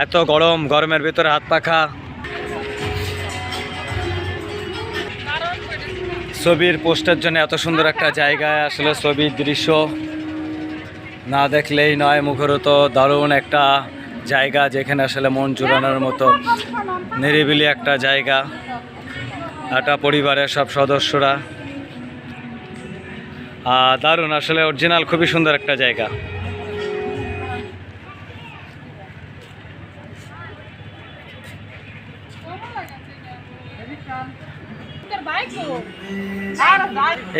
এত গরম গরমের ভিতরে হাত পাখা ছবির পোস্টের জন্য এত সুন্দর একটা জায়গায় আসলে ছবির দৃশ্য। না দেখলেই নয় মুখরত দারুণ একটা জায়গা যেখানে আসলে মন জুড়ানোর মতো নিরিবিলি একটা জায়গা। একটা পরিবারের সব সদস্যরা। আহ, দারুণ আসলে অরিজিনাল খুবই সুন্দর একটা জায়গা।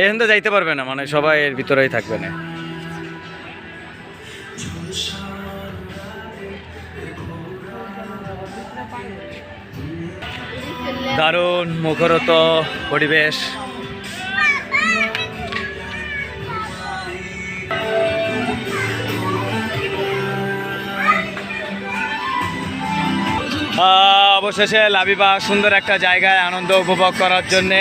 এখান তো যাইতে পারবে না মানে সবাই এর ভিতরেই থাকবে না। দারুণ মুখরত পরিবেশ। অবশেষে লাবিবা সুন্দর একটা জায়গায় আনন্দ উপভোগ করার জন্যে।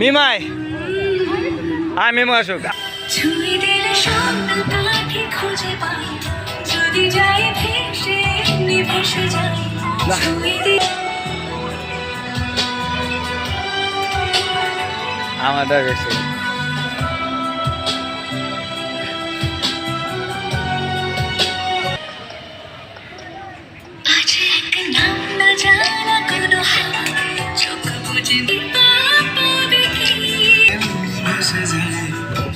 মিমাই। আয় মিমা আসুক। আমাদের দিলে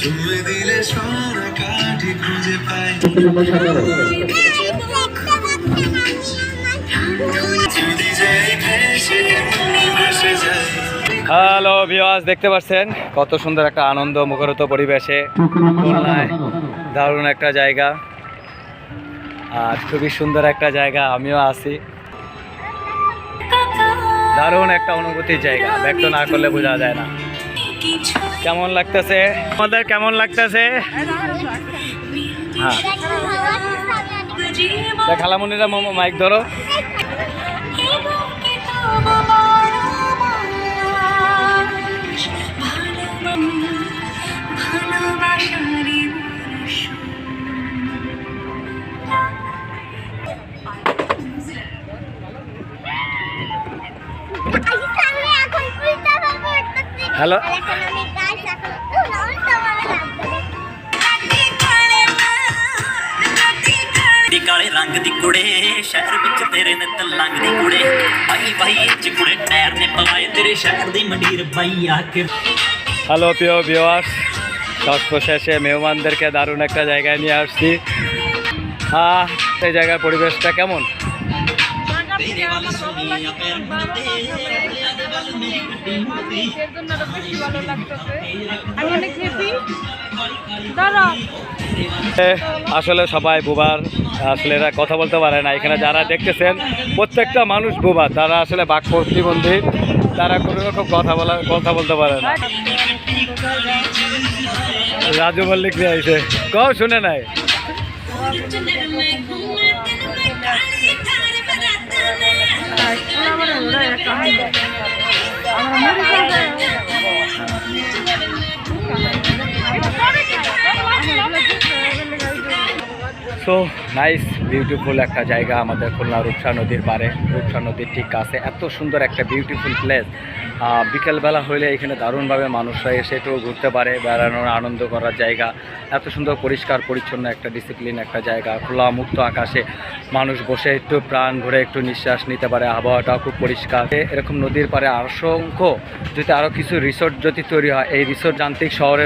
তুমি দিলে সোনা কাঠি খুঁজে পাই। হ্যালো ভিওয়াস দেখতে পাচ্ছেন? কত সুন্দর একটা আনন্দ মুখরিত পরিবেশে। খুলনায় দারুণ একটা জায়গা। আর খুবই সুন্দর একটা জায়গা আমিও আছি। দারুণ একটা অনুভূতির জায়গা ব্যক্ত না করলে বোঝা যায় না। কিছু কেমন লাগতেছে? আমাদের কেমন লাগতেছে? হ্যাঁ। খালামুনিরা মোমো মাইক ধরো। হ্যালো ਕਾਲੇ ਰੰਗ ਦੀ ਕੁੜੇ ਸ਼ਹਿਰ ਵਿੱਚ ਤੇਰੇ ਨੇ ਤਲੰਗ ਦੀ ਕੁੜੇ ਬਾਈ ਬਾਈ ਚ ਕੁੜੇ ਟਾਇਰ ਨੇ ਪਵਾਏ ਤੇਰੇ ਸ਼ਹਿਰ ਦੀ ਮੰਡੀਰ ਬਾਈ ਆ ਕੇ হ্যালো প্রিয় ভিওয়ার্স শেষে মেহমানদেরকে দারুণ একটা জায়গায় নিয়ে আসছি আহ, এই জায়গার পরিবেশটা কেমন ਤੇਰੇ ਵੱਲ ਸੁਣੀਆਂ ਪੈਰ ਮੁੰਡੇ ਅਗਲੇ ਵੱਲ ਮੇਰੀ ਗੱਡੀ ਮੁੜਦੀ এর জন্য আরো বেশি ভালো লাগতেছে আমি অনেক হ্যাপি দাঁড়া এ, আসলে সবাই বুবার আসলে এরা কথা বলতে পারে না। এখানে যারা দেখতেছেন, প্রত্যেকটা মানুষ বুবা। তারা আসলে বাক প্রতিবন্ধী। তারা কোনো রকম কথা বলা, কথা বলতে পারে না। রাজু মল্লিক নিয়ে আইসে শুনে নাই? সো নাইস বিউটিফুল একটা জায়গা আমাদের খুলনা রূপসা নদীর পারে রূপসা নদীর ঠিক কাছে। এত সুন্দর একটা বিউটিফুল প্লেস বিকেলবেলা হলে এখানে দারুণভাবে মানুষরা এসে একটু ঘুরতে পারে, বেড়ানোর আনন্দ করার জায়গা। এত সুন্দর পরিষ্কার, পরিচ্ছন্ন একটা ডিসিপ্লিন একটা জায়গা। খোলা মুক্ত আকাশে মানুষ বসে একটু প্রাণ ভরে একটু নিঃশ্বাস নিতে পারে। আবহাওয়াটাও খুব পরিষ্কার। এরকম নদীর পারে অসংখ্য, যদি আরও কিছু রিসোর্ট যদি তৈরি হয়, এই রিসোর্ট যান্ত্রিক শহরে